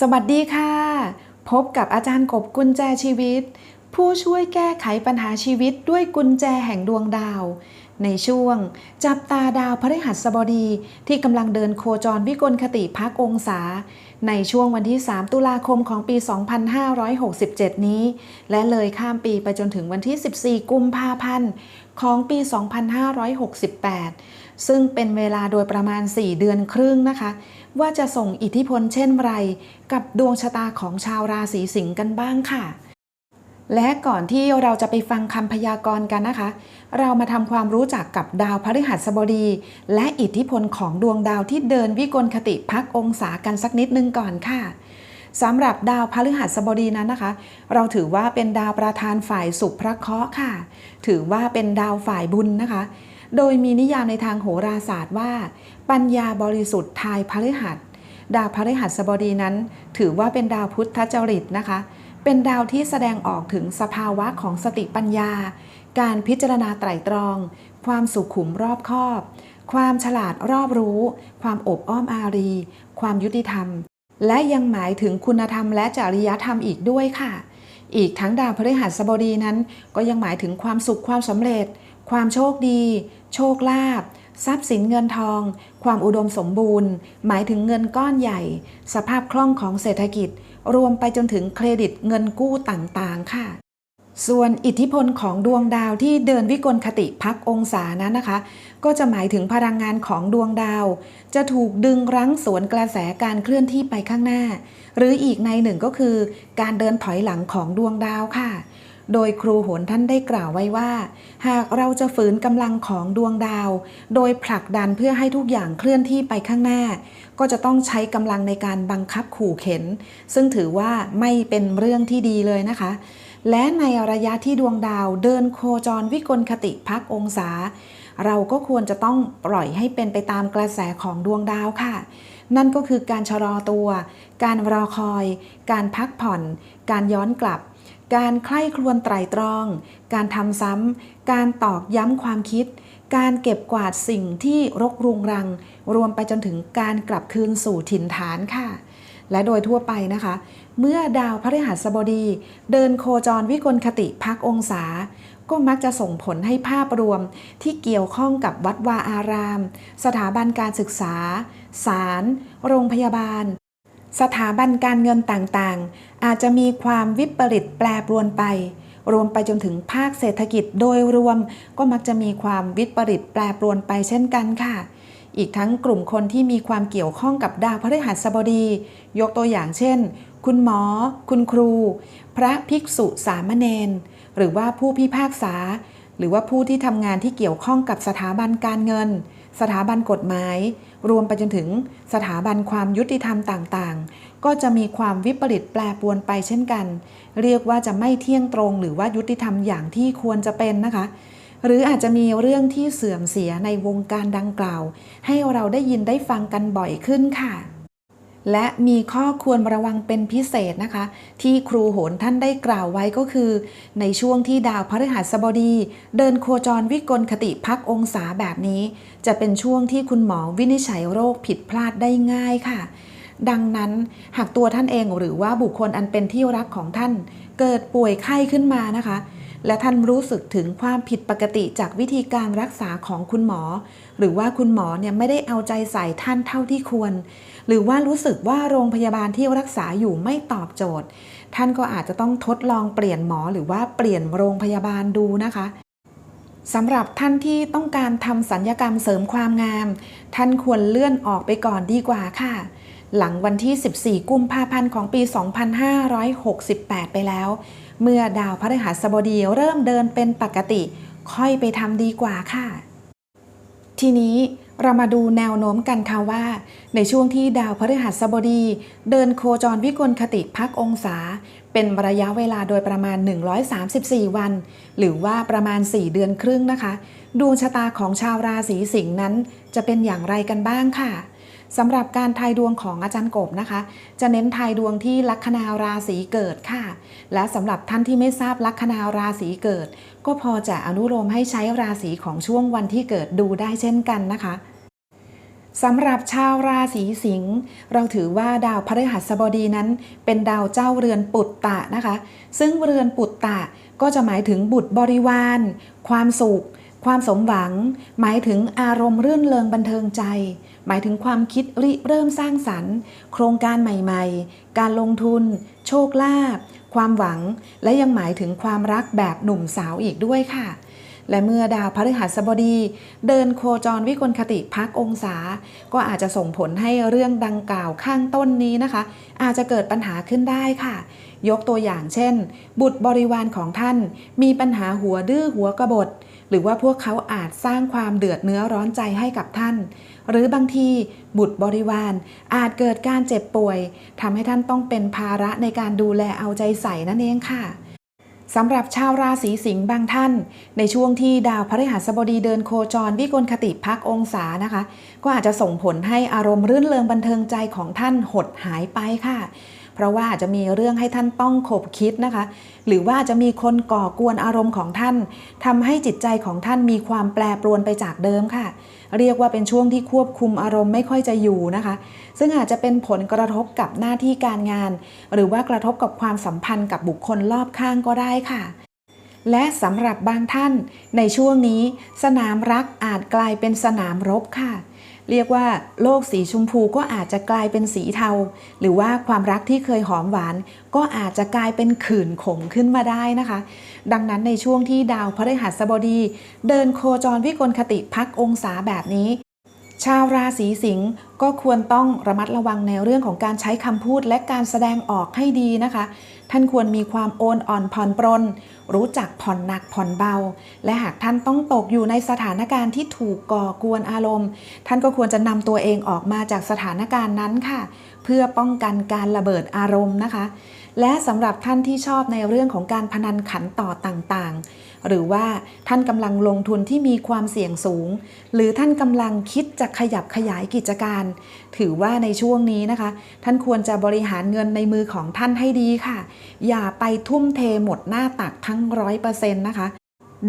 สวัสดีค่ะ พบกับอาจารย์กบกุญแจชีวิต ผู้ช่วยแก้ไขปัญหาชีวิตด้วยกุญแจแห่งดวงดาว ในช่วง จับตาดาวพฤหัสบดีที่กำลังเดินโคจรวิกลคติพักองศา ในช่วงวันที่ 3 ตุลาคมของปี 2567 นี้ และเลยข้ามปีไปจนถึงวันที่ 14 กุมภาพันธ์ของปี 2568 ซึ่งเป็นเวลาโดยประมาณ 4 เดือนครึ่งนะคะ ว่าจะส่งอิทธิพลเช่นไร กับดวงชะตาของชาวราศีสิงห์กันบ้างค่ะ และก่อนที่เราจะไปฟังคำพยากรณ์กันนะคะ เรามาทำความรู้จักกับดาวพฤหัสบดี และอิทธิพลของดวงดาวที่เดินวิกลคติพักองศากันสักนิดนึงก่อนค่ะสำหรับดาวพฤหัสบดีนั้นนะคะ เราถือว่าเป็นดาวประธานฝ่ายสุขพระเคราะห์ค่ะ ถือว่าเป็นดาวฝ่ายบุญนะคะ โดยมีนิยามในทางโหราศาสตร์ว่า ปัญญาบริสุทธิ์ทายพฤหัส ดาวพฤหัสบดีนั้น ถือว่าเป็นดาวพุทธจริตนะคะ เป็นดาวที่แสดงออกถึงสภาวะของสติปัญญา การพิจารณาไตรตรอง ความสุขุมรอบคอบ ความฉลาดรอบรู้ ความอบอ้อมอารี ความยุติธรรม และยังหมายถึงคุณธรรมและจริยธรรมอีกด้วยค่ะ อีกทั้งดาวพฤหัสบดีนั้น ก็ยังหมายถึงความสุขความสำเร็จ ความโชคดี โชคลาภทรัพย์สินเงินทอง ความอุดมสมบูรณ์ หมายถึงเงินก้อนใหญ่ สภาพคล่องของเศรษฐกิจ รวมไปจนถึงเครดิตเงินกู้ต่างๆ ค่ะ ส่วนอิทธิพลของดวงดาวที่เดินวิกลคติพักองศานั้นนะคะ ก็จะหมายถึงพลังงานของดวงดาว จะถูกดึงรั้งสวนกระแสการเคลื่อนที่ไปข้างหน้า หรืออีกในหนึ่งก็คือ การเดินถอยหลังของดวงดาวค่ะ โดยครูโหนท่านได้กล่าวไว้ว่า หากเราจะฝืนกำลังของดวงดาว โดยผลักดันเพื่อให้ทุกอย่างเคลื่อนที่ไปข้างหน้า ก็จะต้องใช้กำลังในการบังคับขู่เข็น ซึ่งถือว่าไม่เป็นเรื่องที่ดีเลยนะคะ และในระยะที่ดวงดาวเดินโคจรวิกลคติพักองศา เราก็ควรจะต้องปล่อยให้เป็นไปตามกระแสของดวงดาวค่ะนั่นก็คือการชะลอตัว การรอคอย การพักผ่อน การย้อนกลับ การใคร่ครวญไตรตรอง การทำซ้ำ การตอกย้ำความคิด การเก็บกวาดสิ่งที่รกรุงรัง รวมไปจนถึงการกลับคืนสู่ถิ่นฐานค่ะ และโดยทั่วไปนะคะ เมื่อดาวพฤหัสบดี เดินโคจรวิกลคติพักองศา ก็มักจะส่งผลให้ภาพรวมที่เกี่ยวข้องกับวัดวาอาราม สถาบันการศึกษา ศาล โรงพยาบาล สถาบันการเงินต่างๆ อาจจะมีความวิปริตแปรปรวนไป รวมไปจนถึงภาคเศรษฐกิจโดยรวม ก็มักจะมีความวิปริตแปรปรวนไปเช่นกันค่ะ อีกทั้งกลุ่มคนที่มีความเกี่ยวข้องกับดาวพฤหัสบดี ยกตัวอย่างเช่น คุณหมอ คุณครู พระภิกษุสามเณรหรือว่าผู้พิพากษา หรือว่าผู้ที่ทำงานที่เกี่ยวข้องกับสถาบันการเงิน สถาบันกฎหมาย รวมไปจนถึงสถาบันความยุติธรรมต่างๆ ก็จะมีความวิปริตแปรปวนไปเช่นกัน เรียกว่าจะไม่เที่ยงตรงหรือว่ายุติธรรมอย่างที่ควรจะเป็นนะคะ หรืออาจจะมีเรื่องที่เสื่อมเสียในวงการดังกล่าว ให้เราได้ยินได้ฟังกันบ่อยขึ้นค่ะและมีข้อควรระวังเป็นพิเศษนะคะ ที่ครูโหนท่านได้กล่าวไว้ก็คือ ในช่วงที่ดาวพฤหัสบดี เดินโคจรวิกลคติพักองศาแบบนี้ จะเป็นช่วงที่คุณหมอวินิจฉัยโรคผิดพลาดได้ง่ายค่ะ ดังนั้นหากตัวท่านเองหรือว่าบุคคลอันเป็นที่รักของท่าน เกิดป่วยไข้ขึ้นมานะคะ และท่านรู้สึกถึงความผิดปกติจากวิธีการรักษาของคุณหมอ หรือว่าคุณหมอเนี่ยไม่ได้เอาใจใส่ท่านเท่าที่ควร หรือว่ารู้สึกว่าโรงพยาบาลที่รักษาอยู่ไม่ตอบโจทย์ ท่านก็อาจจะต้องทดลองเปลี่ยนหมอหรือว่าเปลี่ยนโรงพยาบาลดูนะคะ สำหรับท่านที่ต้องการทำสัญญกรรมเสริมความงาม ท่านควรเลื่อนออกไปก่อนดีกว่าค่ะ หลังวันที่ 14 กุมภาพันธ์ของปี 2568 ไปแล้ว เมื่อดาวพฤหัสบดีเริ่มเดินเป็นปกติ ค่อยไปทำดีกว่าค่ะ ทีนี้ เรามาดูแนวโน้มกันค่ะว่า ในช่วงที่ดาวพฤหัสบดี เดินโคจรวิกลคติพักองศา เป็นระยะเวลาโดยประมาณ 134 วัน หรือว่าประมาณ 4 เดือนครึ่งนะคะ ดวงชะตาของชาวราศีสิงห์นั้น จะเป็นอย่างไรกันบ้างค่ะ สำหรับการทายดวงของอาจารย์กบนะคะ จะเน้นทายดวงที่ลัคนาราศีเกิดค่ะ และสำหรับท่านที่ไม่ทราบลัคนาราศีเกิด ก็พอจะอนุโลมให้ใช้ราศีของช่วงวันที่เกิดดูได้เช่นกันนะคะสำหรับชาวราศีสิงห์เราถือว่าดาวพฤหัสบดีนั้น เป็นดาวเจ้าเรือนปุตตะนะคะ ซึ่งเรือนปุตตะก็จะหมายถึงบุตรบริวาร ความสุข ความสมหวัง หมายถึงอารมณ์รื่นเริงบันเทิงใจ หมายถึงความคิดริเริ่มสร้างสรรค์ โครงการใหม่ๆ การลงทุน โชคลาภความหวัง และยังหมายถึงความรักแบบหนุ่มสาวอีกด้วยค่ะ และเมื่อดาวพฤหัสบดี เดินโคจรวิกลคติพักองศา ก็อาจจะส่งผลให้เรื่องดังกล่าวข้างต้นนี้นะคะ อาจจะเกิดปัญหาขึ้นได้ค่ะ ยกตัวอย่างเช่น บุตรบริวารของท่าน มีปัญหาหัวดื้อหัวกระบฏหรือว่าพวกเขาอาจสร้างความเดือดเนื้อร้อนใจให้กับท่าน หรือบางทีบุตรบริวาร อาจเกิดการเจ็บป่วยทำให้ท่านต้องเป็นภาระในการดูแลเอาใจใส่นั่นเองค่ะสำหรับชาวราศีสิงห์บางท่าน ในช่วงที่ดาวพฤหัสบดีเดินโคจรวิกลคติพักองศานะคะ ก็อาจจะส่งผลให้อารมณ์รื่นเริงบันเทิงใจของท่านหดหายไปค่ะ เพราะว่าจจะมีเรื่องให้ท่านต้องขบคิดนะคะ หรือว่าจะมีคนก่อกวนอารมณ์ของท่านทำให้จิตใจของท่านมีความแปรปรวนไปจากเดิมค่ะ เรียกว่าเป็นช่วงที่ควบคุมอารมณ์ไม่ค่อยจะอยู่นะคะ ซึ่งอาจจะเป็นผลกระทบกับหน้าที่การงาน หรือว่ากระทบกับความสัมพันธ์กับบุคคลรอบข้างก็ได้ค่ะและสำหรับบางท่านในช่วงนี้ สนามรักอาจกลายเป็นสนามรบค่ะ เรียกว่าโลกสีชมพูก็อาจจะกลายเป็นสีเทา หรือว่าความรักที่เคยหอมหวาน ก็อาจจะกลายเป็นขื่นขมขึ้นมาได้นะคะ ดังนั้นในช่วงที่ดาวพฤหัสบดี เดินโคจรวิกลคติพักองศาแบบนี้ ชาวราศีสิงห์ก็ควรต้องระมัดระวังในเรื่องของการใช้คำพูดและการแสดงออกให้ดีนะคะ ท่านควรมีความโอนอ่อนผ่อนปรน รู้จักผ่อนหนักผ่อนเบา และหากท่านต้องตกอยู่ในสถานการณ์ที่ถูกก่อกวนอารมณ์ ท่านก็ควรจะนำตัวเองออกมาจากสถานการณ์นั้นค่ะ เพื่อป้องกันการระเบิดอารมณ์นะคะ และสำหรับท่านที่ชอบในเรื่องของการพนันขันต่อต่างๆ หรือว่าท่านกำลังลงทุนที่มีความเสี่ยงสูง หรือท่านกำลังคิดจะขยับขยายกิจการ ถือว่าในช่วงนี้นะคะ ท่านควรจะบริหารเงินในมือของท่านให้ดีค่ะ อย่าไปทุ่มเทหมดหน้าตักทั้งร้อยเปอร์เซ็นต์นะคะ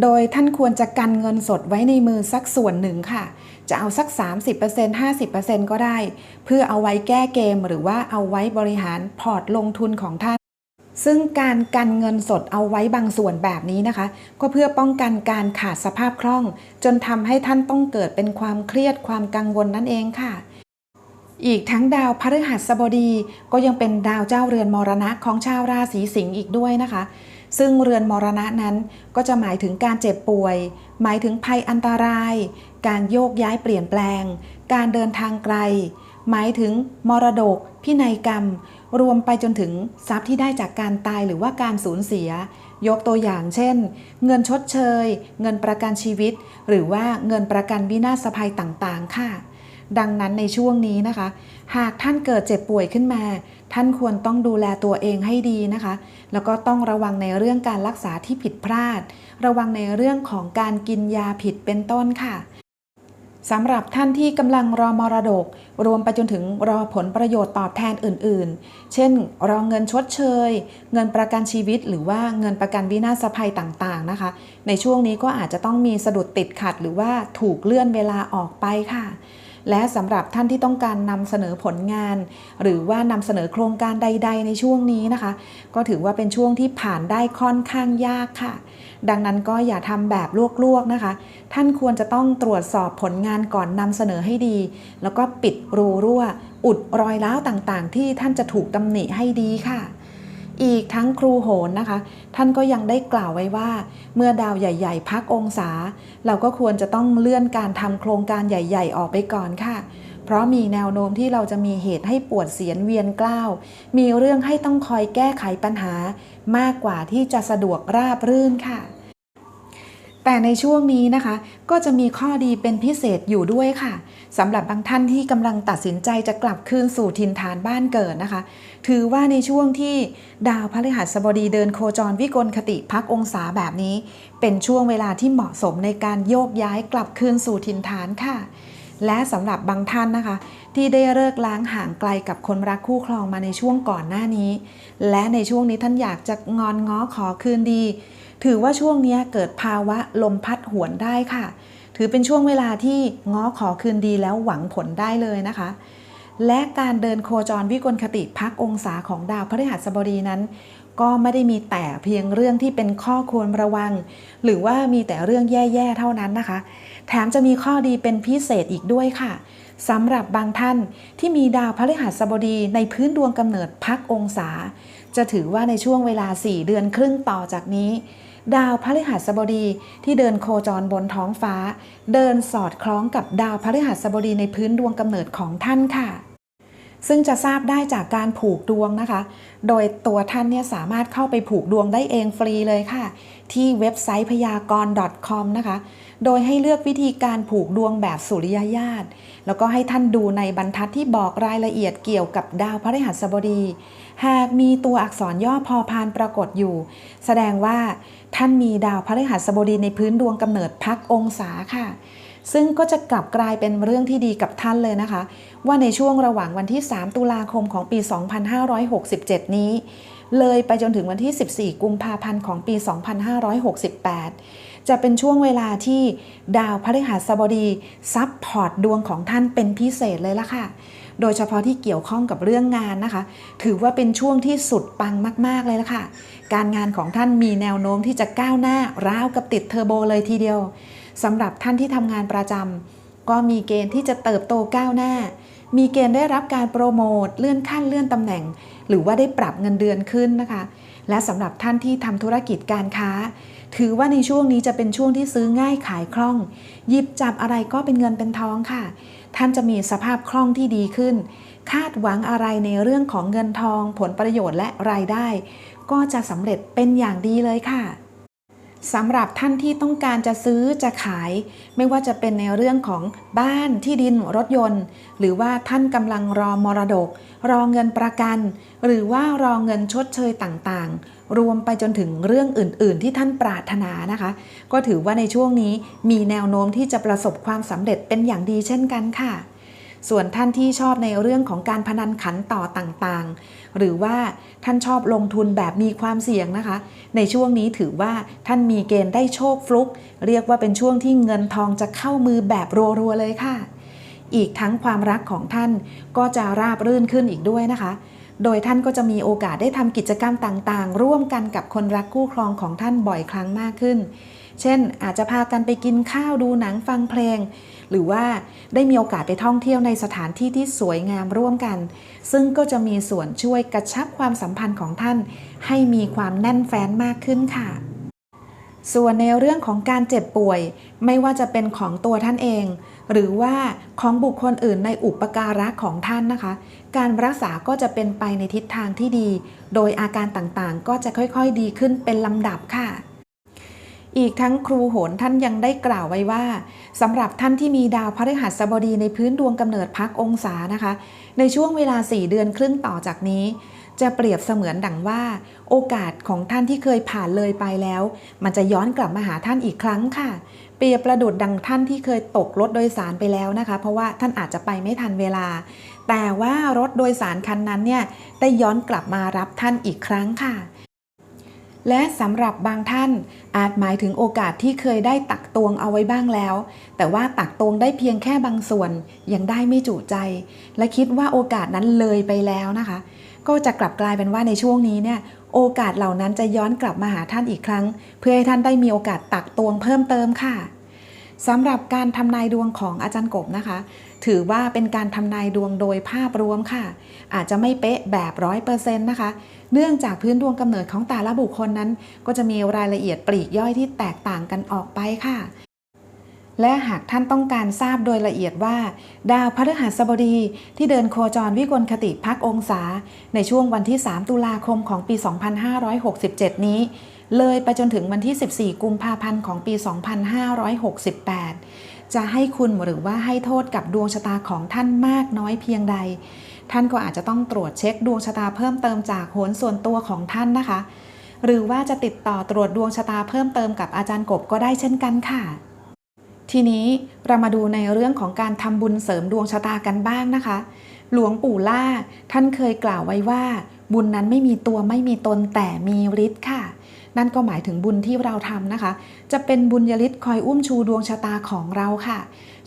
โดยท่านควรจะกันเงินสดไว้ในมือสักส่วนหนึ่งค่ะ จะเอาสัก 30% 50%ก็ได้ เพื่อเอาไว้แก้เกมหรือว่าเอาไว้บริหารพอร์ตลงทุนของท่าน ซึ่งการกันเงินสดเอาไว้บางส่วนแบบนี้นะคะ ก็เพื่อป้องกันการขาดสภาพคล่อง จนทำให้ท่านต้องเกิดเป็นความเครียดความกังวลนั่นเองค่ะ อีกทั้งดาวพฤหัสบดีก็ยังเป็นดาวเจ้าเรือนมรณะของชาวราศีสิงห์อีกด้วยนะคะ ซึ่งเรือนมรณะนั้นก็จะหมายถึงการเจ็บป่วย หมายถึงภัยอันตราย การโยกย้ายเปลี่ยนแปลง การเดินทางไกล หมายถึงมรดก พินัยกรรม รวมไปจนถึงทรัพย์ที่ได้จากการตายหรือว่าการสูญเสีย ยกตัวอย่างเช่น เงินชดเชย เงินประกันชีวิต หรือว่าเงินประกันวินาศภัยต่างๆ ค่ะ ดังนั้นในช่วงนี้นะคะ หากท่านเกิดเจ็บป่วยขึ้นมา ท่านควรต้องดูแลตัวเองให้ดีนะคะ แล้วก็ต้องระวังในเรื่องการรักษาที่ผิดพลาด ระวังในเรื่องของการกินยาผิดเป็นต้นค่ะ สำหรับท่านที่กำลังรอมรดก รวมไปจนถึงรอผลประโยชน์ตอบแทนอื่น ๆ เช่น รอเงินชดเชย เงินประกันชีวิต หรือว่าเงินประกันวินาศภัยต่างๆนะคะ ในช่วงนี้ก็อาจจะต้องมีสะดุดติดขัด หรือว่าถูกเลื่อนเวลาออกไปค่ะ และสำหรับท่านที่ต้องการนำเสนอผลงาน หรือว่านำเสนอโครงการใด ๆ ในช่วงนี้นะคะ ก็ถือว่าเป็นช่วงที่ผ่านได้ค่อนข้างยากค่ะ ดังนั้นก็อย่าทำแบบลวกๆนะคะ ท่านควรจะต้องตรวจสอบผลงานก่อนนำเสนอให้ดี แล้วก็ปิดรูรั่ว อุดรอยร้าวต่างๆ ที่ท่านจะถูกตำหนิให้ดีค่ะ อีกทั้งครูโหนนะคะ ท่านก็ยังได้กล่าวไว้ว่า เมื่อดาวใหญ่ ๆ พักองศา เราก็ควรจะต้องเลื่อนการทำโครงการใหญ่ ๆ ออกไปก่อนค่ะ เพราะมีแนวโน้มที่เราจะมีเหตุให้ปวดเสียนเวียนกล้าว มีเรื่องให้ต้องคอยแก้ไขปัญหา มากกว่าที่จะสะดวกราบรื่นค่ะ แต่ในช่วงนี้นะคะ ก็จะมีข้อดีเป็นพิเศษอยู่ด้วยค่ะสำหรับบางท่านที่กำลังตัดสินใจจะกลับคืนสู่ถิ่นฐานบ้านเกิดนะคะ ถือว่าในช่วงที่ดาวพฤหัสบดีเดินโคจรวิกลคติพักองศาแบบนี้ เป็นช่วงเวลาที่เหมาะสมในการโยกย้ายกลับคืนสู่ถิ่นฐานค่ะ และสำหรับบางท่านนะคะ ที่ได้เลิกล้างห่างไกลกับคนรักคู่ครองมาในช่วงก่อนหน้านี้ และในช่วงนี้ท่านอยากจะงอนง้อขอคืนดี ถือว่าช่วงนี้เกิดภาวะลมพัดหวนได้ค่ะ ถือเป็นช่วงเวลาที่ง้อขอคืนดีแล้วหวังผลได้เลยนะคะ และการเดินโคจรวิกลคติพักองศาของดาวพฤหัสบดีนั้น ก็ไม่ได้มีแต่เพียงเรื่องที่เป็นข้อควรระวัง หรือว่ามีแต่เรื่องแย่ๆเท่านั้นนะคะ แถมจะมีข้อดีเป็นพิเศษอีกด้วยค่ะสำหรับบางท่านที่มีดาวพฤหัสบดีในพื้นดวงกำเนิดพักองศา จะถือว่าในช่วงเวลา 4 เดือนครึ่งต่อจากนี้ ดาวพฤหัสบดีที่เดินโคจรบนท้องฟ้า เดินสอดคล้องกับดาวพฤหัสบดีในพื้นดวงกำเนิดของท่านค่ะ ซึ่งจะทราบได้จากการผูกดวงนะคะ โดยตัวท่านเนี่ยสามารถเข้าไปผูกดวงได้เองฟรีเลยค่ะ ที่เว็บไซต์พยากรณ์ .com นะคะ โดยให้เลือกวิธีการผูกดวงแบบสุริยญาตแล้วก็ให้ท่านดูในบรรทัดที่บอกรายละเอียดเกี่ยวกับดาวพฤหัสบดี หากมีตัวอักษรย่อพอพานปรากฏอยู่ แสดงว่าท่านมีดาวพฤหัสบดีในพื้นดวงกำเนิดพักองศาค่ะ ซึ่งก็จะกลับกลายเป็นเรื่องที่ดีกับท่านเลยนะคะ ว่าในช่วงระหว่างวันที่ 3 ตุลาคมของปี 2567 นี้ เลยไปจนถึงวันที่ 14 กุมภาพันธ์ของปี 2568 จะเป็นช่วงเวลาที่ดาวพฤหัสบดีซับพอร์ตดวงของท่านเป็นพิเศษเลยละค่ะโดยเฉพาะที่เกี่ยวข้องกับเรื่องงานนะคะ ถือว่าเป็นช่วงที่สุดปังมาก ๆ เลยละค่ะ การงานของท่านมีแนวโน้มที่จะก้าวหน้าราวกับติดเทอร์โบเลยทีเดียว สำหรับท่านที่ทำงานประจำก็มีเกณฑ์ที่จะเติบโตก้าวหน้า มีเกณฑ์ได้รับการโปรโมทเลื่อนขั้นเลื่อนตำแหน่ง หรือว่าได้ปรับเงินเดือนขึ้นนะคะ และสำหรับท่านที่ทำธุรกิจการค้า ถือว่าในช่วงนี้จะเป็นช่วงที่ซื้อง่ายขายคล่อง หยิบจับอะไรก็เป็นเงินเป็นทองค่ะ ท่านจะมีสภาพคล่องที่ดีขึ้น คาดหวังอะไรในเรื่องของเงินทอง ผลประโยชน์และรายได้ ก็จะสำเร็จเป็นอย่างดีเลยค่ะ สำหรับท่านที่ต้องการจะซื้อจะขาย ไม่ว่าจะเป็นในเรื่องของบ้านที่ดินรถยนต์ หรือว่าท่านกำลังรอมรดก รอเงินประกัน หรือว่ารอเงินชดเชยต่างๆ รวมไปจนถึงเรื่องอื่น ๆ ที่ท่านปรารถนานะคะ ก็ถือว่าในช่วงนี้มีแนวโน้มที่จะประสบความสำเร็จเป็นอย่างดีเช่นกันค่ะ ส่วนท่านที่ชอบในเรื่องของการพนันขันต่อต่างๆ หรือว่าท่านชอบลงทุนแบบมีความเสี่ยงนะคะ ในช่วงนี้ถือว่าท่านมีเกณฑ์ได้โชคฟลุก เรียกว่าเป็นช่วงที่เงินทองจะเข้ามือแบบรัวๆเลยค่ะ อีกทั้งความรักของท่านก็จะราบรื่นขึ้นอีกด้วยนะคะโดยท่านก็จะมีโอกาสได้ทำกิจกรรมต่างๆ ร่วมกันกับคนรักคู่ครองของท่านบ่อยครั้งมากขึ้น เช่นอาจจะพากันไปกินข้าวดูหนังฟังเพลง หรือว่าได้มีโอกาสไปท่องเที่ยวในสถานที่ที่สวยงามร่วมกัน ซึ่งก็จะมีส่วนช่วยกระชับความสัมพันธ์ของท่าน ให้มีความแน่นแฟ้นมากขึ้นค่ะ ส่วนในเรื่องของการเจ็บป่วย ไม่ว่าจะเป็นของตัวท่านเอง หรือว่าของบุคคลอื่นในอุปการะของท่านนะคะ การรักษาก็จะเป็นไปในทิศทางที่ดี โดยอาการต่างๆ ก็จะค่อยๆ ดีขึ้นเป็นลำดับค่ะ อีกทั้งครูโหนท่านยังได้กล่าวไว้ว่าสำหรับท่านที่มีดาวพฤหัสบดีในพื้นดวงกำเนิดพักองศานะคะ ในช่วงเวลา 4 เดือนครึ่งต่อจากนี้ จะเปรียบเสมือนดังว่า โอกาสของท่านที่เคยผ่านเลยไปแล้ว มันจะย้อนกลับมาหาท่านอีกครั้งค่ะ เปรียบประดุดดังท่านที่เคยตกรถโดยสารไปแล้วนะคะ เพราะว่าท่านอาจจะไปไม่ทันเวลา แต่ว่ารถโดยสารคันนั้นเนี่ยได้ย้อนกลับมารับท่านอีกครั้งค่ะ และสำหรับบางท่านอาจหมายถึงโอกาสที่เคยได้ตักตวงเอาไว้บ้างแล้ว แต่ว่าตักตวงได้เพียงแค่บางส่วน ยังได้ไม่จุใจ และคิดว่าโอกาสนั้นเลยไปแล้วนะคะ ก็จะกลับกลายเป็นว่าในช่วงนี้เนี่ยโอกาสเหล่านั้นจะย้อนกลับมาหาท่านอีกครั้ง เพื่อให้ท่านได้มีโอกาสตักตวงเพิ่มเติมค่ะสำหรับการทำนายดวงของอาจารย์กบนะคะ ถือว่าเป็นการทำนายดวงโดยภาพรวมค่ะ อาจจะไม่เป๊ะแบบร้อยเปอร์เซ็นต์นะคะ เนื่องจากพื้นดวงกำเนิดของแต่ละบุคคลนั้น ก็จะมีรายละเอียดปลีกย่อยที่แตกต่างกันออกไปค่ะและหากท่านต้องการทราบโดยละเอียดว่า ดาวพฤหัสบดีที่เดินโคจรวิกลคติพักองศา ในช่วงวันที่ 3 ตุลาคมของปี 2567 นี้ เลยไปจนถึงวันที่ 14 กุมภาพันธ์ของปี 2568 จะให้คุณหรือว่าให้โทษกับดวงชะตาของท่านมากน้อยเพียงใด ท่านก็อาจจะต้องตรวจเช็คดวงชะตาเพิ่มเติมจากโหนส่วนตัวของท่านนะคะ หรือว่าจะติดต่อตรวจดวงชะตาเพิ่มเติมกับอาจารย์กบก็ได้เช่นกันค่ะ ทีนี้เรามาดูในเรื่องของการทำบุญเสริมดวงชะตากันบ้างนะคะ หลวงปู่ล่าท่านเคยกล่าวไว้ว่า บุญนั้นไม่มีตัวไม่มีตนแต่มีฤทธิ์ค่ะ นั่นก็หมายถึงบุญที่เราทำนะคะ จะเป็นบุญยลิศคอยอุ้มชูดวงชะตาของเราค่ะ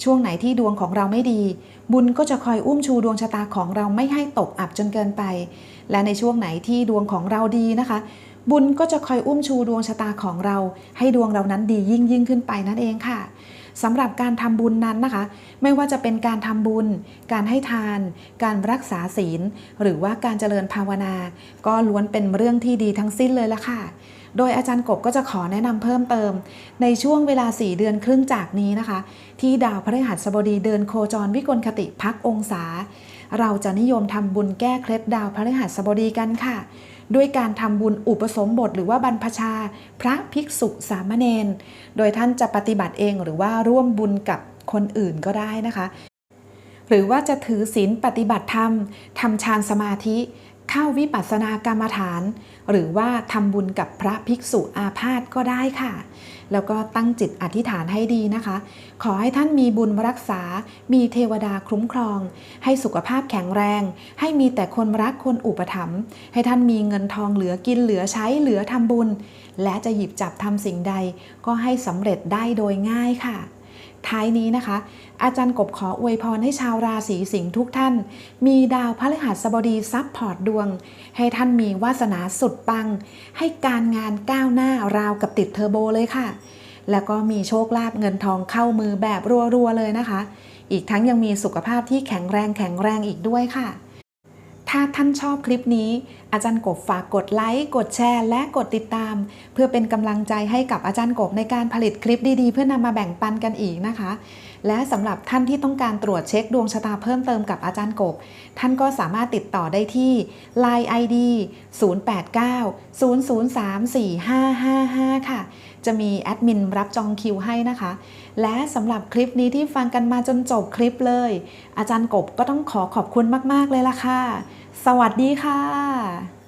ช่วงไหนที่ดวงของเราไม่ดี บุญก็จะคอยอุ้มชูดวงชะตาของเราไม่ให้ตกอับจนเกินไป และในช่วงไหนที่ดวงของเราดีนะคะ บุญก็จะคอยอุ้มชูดวงชะตาของเรา ให้ดวงเรานั้นดียิ่งยิ่งขึ้นไปนั่นเองค่ะสำหรับการทำบุญนั้นนะคะ ไม่ว่าจะเป็นการทำบุญ การให้ทาน การรักษาศีล หรือว่าการเจริญภาวนา ก็ล้วนเป็นเรื่องที่ดีทั้งสิ้นเลยละค่ะ โดยอาจารย์กบก็จะขอแนะนำเพิ่มเติม ในช่วงเวลา 4 เดือนครึ่งจากนี้นะคะ ที่ดาวพฤหัสบดีเดินโคจรวิกลคติพักองศา เราจะนิยมทำบุญแก้เคล็ดดาวพฤหัสบดีกันค่ะ ด้วยการทำบุญอุปสมบทหรือว่าบรรพชา พระภิกษุสามเณรโดยท่านจะปฏิบัติเองหรือว่าร่วมบุญกับคนอื่นก็ได้นะคะหรือว่าจะถือศีลปฏิบัติธรรมทำฌานสมาธิ เข้าวิปัสสนากรรมฐาน หรือว่าทำบุญกับพระภิกษุอาพาธก็ได้ค่ะ แล้วก็ตั้งจิตอธิษฐานให้ดีนะคะ ขอให้ท่านมีบุญรักษา มีเทวดาคุ้มครอง ให้สุขภาพแข็งแรง ให้มีแต่คนรักคนอุปถัมภ์ให้ท่านมีเงินทองเหลือกินเหลือใช้เหลือทำบุญ และจะหยิบจับทำสิ่งใด ก็ให้สำเร็จได้โดยง่ายค่ะ ท้ายนี้นะคะ อาจารย์กบขออวยพรให้ชาวราศีสิงห์ทุกท่าน มีดาวพฤหัสบดีซับพอร์ตดวง ให้ท่านมีวาสนาสุดปัง ให้การงานก้าวหน้าราวกับติดเทอร์โบเลยค่ะ แล้วก็มีโชคลาภเงินทองเข้ามือแบบรัวๆเลยนะคะ อีกทั้งยังมีสุขภาพที่แข็งแรงแข็งแรงอีกด้วยค่ะ ถ้าท่านชอบคลิปนี้ อาจารย์กบฝากกดไลค์ กดแชร์ และกดติดตาม เพื่อเป็นกำลังใจให้กับอาจารย์กบในการผลิตคลิปดีๆ เพื่อนำมาแบ่งปันกันอีกนะคะ และสำหรับท่านที่ต้องการตรวจเช็คดวงชะตาเพิ่มเติมกับอาจารย์กบ ท่านก็สามารถติดต่อได้ที่ Line ID 089 0034555 ค่ะ จะมีแอดมินรับจองคิวให้นะคะ และสำหรับคลิปนี้ที่ฟังกันมาจนจบคลิปเลย อาจารย์กบก็ต้องขอขอบคุณมาก ๆ เลยล่ะค่ะ สวัสดีค่ะ